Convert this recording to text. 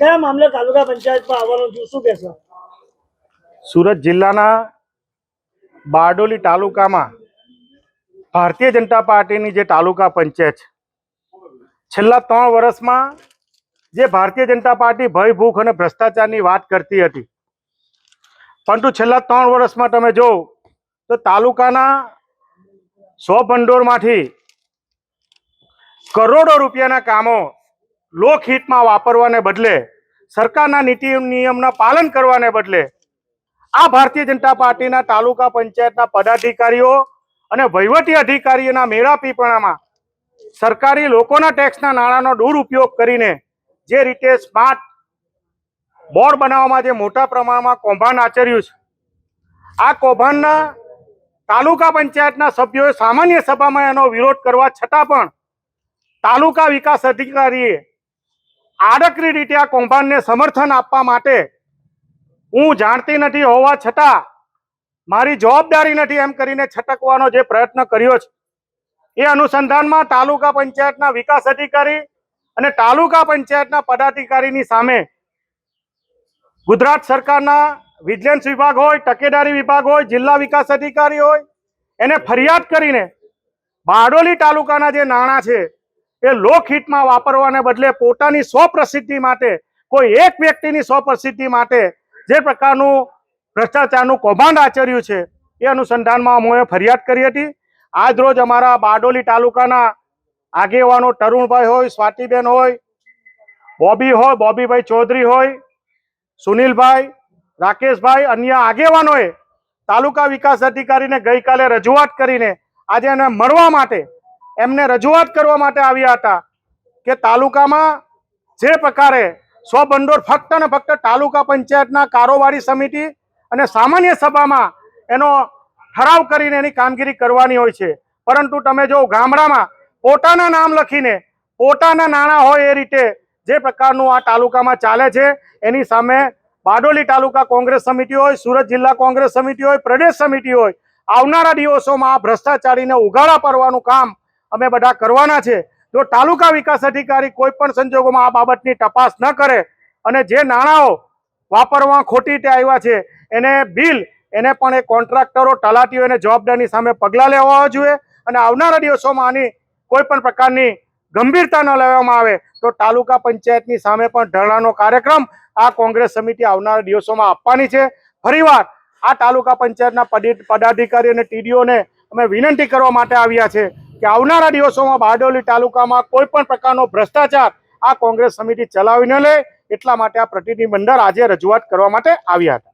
કયા મામલે તાલુકા પંચાયતમાં આવવાનું છું? શું કહેશો? સુરત જિલ્લાના બારડોલી તાલુકામાં ભારતીય જનતા પાર્ટીની જે તાલુકા પંચાયત છેલ્લા ત્રણ વર્ષમાં જે ભારતીય જનતા પાર્ટી ભય, ભૂખ અને ભ્રષ્ટાચારની વાત કરતી હતી. પરંતુ છેલ્લા ત્રણ વર્ષમાં તમે જો, તો તાલુકાના સો ભંડોળમાંથી કરોડો રૂપિયાના કામો લોકહિતમાં વાપરવાને બદલે, સરકારના નીતિ નિયમના પાલન કરવાને બદલે, આ ભારતીય જનતા પાર્ટીના તાલુકા પંચાયતના પદાધિકારીઓ અને વહીવટી અધિકારીઓના મેળાપીપણામાં સરકારી લોકોના ટેક્સના નાણાંનો દુરુપયોગ કરીને જે રીતે સ્માર્ટ બોર્ડ બનાવવામાં જે મોટા પ્રમાણમાં કૌભાંડ આચર્યું છે. આ કૌભાંડના તાલુકા પંચાયતના સભ્યોએ સામાન્ય સભામાં એનો વિરોધ કરવા છતાં પણ તાલુકા વિકાસ અધિકારીએ આડકરી રીતે આ કૌભાંડને સમર્થન આપવા માટે હું જાણતી નથી, હોવા છતાં મારી જવાબદારી નથી એમ કરીને છટકવાનો જે પ્રયત્ન કર્યો છે. એ અનુસંધાનમાં તાલુકા પંચાયતના વિકાસ અધિકારી અને તાલુકા પંચાયતના પદાધિકારીની સામે ગુજરાત સરકારના વિજિલન્સ વિભાગ હોય, તકેદારી વિભાગ હોય, જિલ્લા વિકાસ અધિકારી હોય, એને ફરિયાદ કરીને બારડોલી તાલુકાના જે નાણાં છે એ લોકહિતમાં વાપરવાને બદલે પોતાની સ્વપ્રસિદ્ધિ માટે, કોઈ એક વ્યક્તિની સ્વપ્રસિદ્ધિ માટે જે પ્રકારનું ભ્રષ્ટાચારનું કૌભાંડ આચર્યું છે, એ અનુસંધાનમાં અમે ફરિયાદ કરી હતી. આજ રોજ અમારા બારડોલી તાલુકાના આગેવાનો તરુણભાઈ હોય, સ્વાતિબેન હોય, બોબી હોય, બોબીભાઈ ચૌધરી હોય, સુનિલભાઈ, રાકેશભાઈ, અન્ય આગેવાનોએ તાલુકા વિકાસ અધિકારીને ગઈકાલે રજૂઆત કરીને આજે એને મળવા માટે એમને રજૂઆત કરવા માટે આવ્યા હતા કે તાલુકામાં જે પ્રકારે સ્વભંડોળ ફક્ત ને ફક્ત તાલુકા પંચાયતના કારોબારી સમિતિ અને સામાન્ય સભામાં એનો ઠરાવ કરીને એની કામગીરી કરવાની હોય છે. પરંતુ તમે જો ગામડામાં પોતાના નામ લખીને પોતાના નાણાં હોય એ રીતે જે પ્રકારનું આ તાલુકામાં ચાલે છે, એની સામે બારડોલી તાલુકા કોંગ્રેસ સમિતિ હોય, સુરત જિલ્લા કોંગ્રેસ સમિતિ હોય, પ્રદેશ સમિતિ હોય, આવનારા દિવસોમાં આ ભ્રષ્ટાચારીને ઉગાડા પાડવાનું કામ અમે બધા કરવાના છે. જો તાલુકા વિકાસ અધિકારી કોઈ પણ સંજોગોમાં આ બાબતની તપાસ ન કરે અને જે નાણાંઓ વાપરવા ખોટી રીતે આવ્યા છે, એને બિલ, એને પણ એ કોન્ટ્રાક્ટરો તલાટીઓ એને જવાબદારની સામે પગલાં લેવા જોઈએ અને આવનારા દિવસોમાં આની કોઈ પણ પ્રકારની ગંભીરતા ન લેવામાં આવે તો તાલુકા પંચાયતની સામે પણ ધરણાનો કાર્યક્રમ આ કોંગ્રેસ સમિતિ આવનારા દિવસોમાં આપવાની છે. ફરીવાર આ તાલુકા પંચાયતના પદી- પદાધિકારી અને ટીડીઓને અમે વિનંતી કરવા માટે આવ્યા છે. કે આવનારા દિવસોમાં બારડોલી તાલુકામાં કોઈ પણ પ્રકારનો ભ્રષ્ટાચાર આ કોંગ્રેસ સમિતિ ચલાવી ન લે એટલા માટે આ પ્રતિનિધિમંડળ આજે રજૂઆત કરવા માટે આવ્યા હતા.